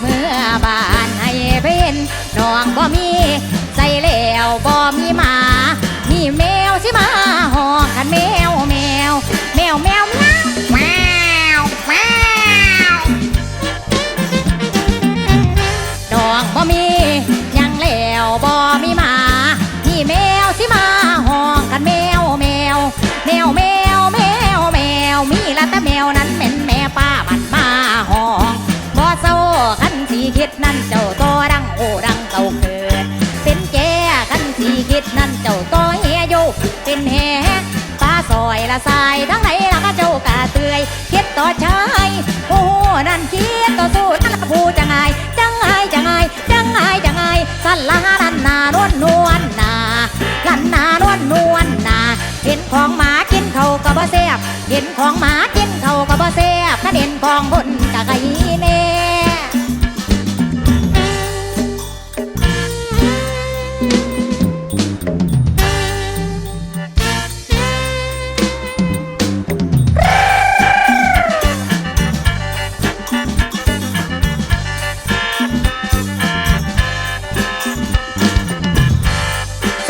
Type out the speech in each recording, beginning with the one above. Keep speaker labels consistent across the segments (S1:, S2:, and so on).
S1: เมื่อบานให้เป็นน้องบ่มี ใส่แล้วบ่มีมา คิดนั่นเจ้าตัวดังโอรังเก่าเกิด เป็นแก่คันสีคิดนั่นเจ้าตัวเฮียโยเป็นแฮตาซอยละสายทั้งไหนละก็เจ้ากะเตยคิดต่อชายโอ้โหนั่นคิดต่อ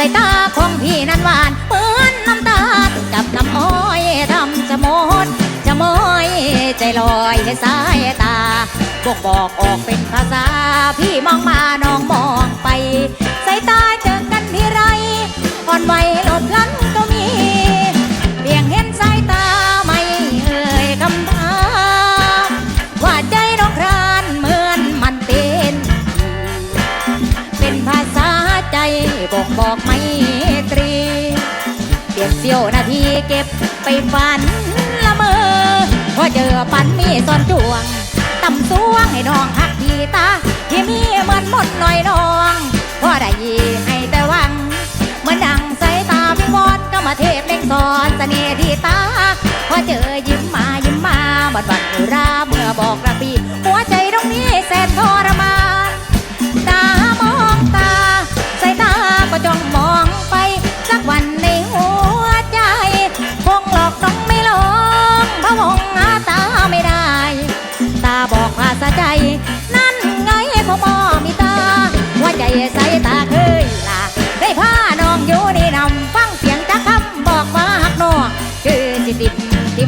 S1: ายตาของพี่นั้นหวานเหมือนน้ำตาลกับน้ำอ้อยทำจะมดจะมอยใจลอยให้สายตาบอกบอกออกเป็นภาษา พี่มองมาน้องมองไปสายตาเจอกันที่ไรอ่อนไหวหลบลันก็มีเพียงเห็นสายตาไม่เอ่ยคำถามว่าใจน้องครานเหมือนมันเป็นเป็นภา ได้บอกบอกไม่ตรี เก็บเสี้ยวนาทีเก็บไปฝันละเมอพอเจอปันมีซ่อนจวงตำสวงให้น้องหักทีตาที่มีเหมือนหมดหน่อยน้อง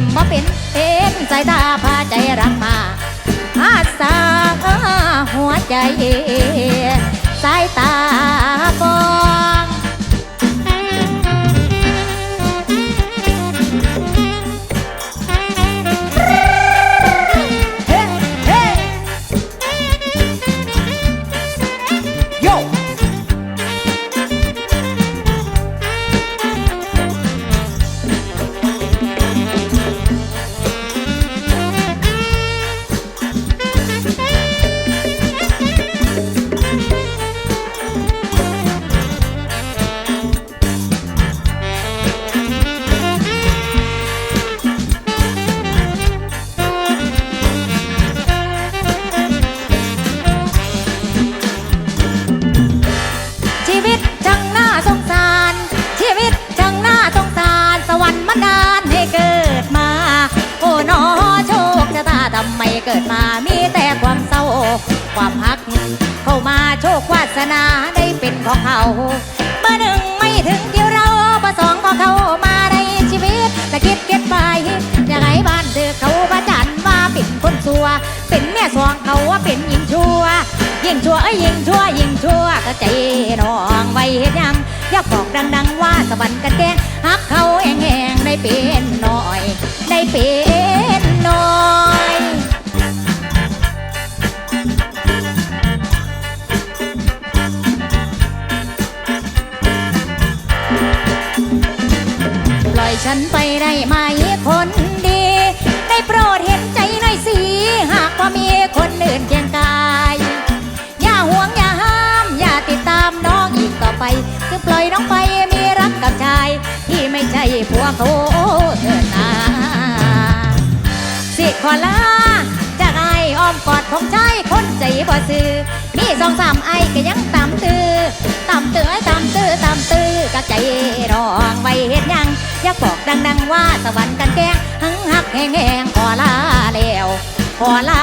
S1: มบ่เป็นเป็นสายตาพาใจรักมาอาสาหัวใจ สายตาบอ ความหัก เข้ามาโชควาสนาได้เป็นของเขาเบอร์หนึ่งไม่ถึงที่เราเบอร์สองก็เข้ามาในชีวิตแต่คิดเก็บไปอยากให้บ้านเธอเขาประจันว่าเป็นคนสัว เป็นแม่สองเขาว่าเป็นหญิงชั่วยิ่งชั่วเอ้ยยิ่งชั่วยิ่งชั่วก็ใจน้องไว้เฮ็ดยังอยากบอกดังๆว่าสะบันกันแกงหักเขาแห้งๆได้เป็นหน่อย ได้เป็น ไปได้ไหมคนดี ได้โปรดเห็นใจหน่อยสิ หากว่ามีคนอื่นเคียงกาย อย่าห่วงอย่าห้าม อย่าติดตามน้องอีกต่อไป คือปล่อยน้องไปมีรักกับชาย ที่ไม่ใช่ผัวเขาเธอนาสิขอลาจะ อ้อมกอดของชายคนใจบ่ซื้อมีสองสามไอ้ก็ยังตามตื้อตามตื้อไอ้ตามตื้อตามตื้อก็ใจร้องไว้ดังๆว่าสวรรค์กันแก้งหังหักแหงแหงขอลาแล้วขอลา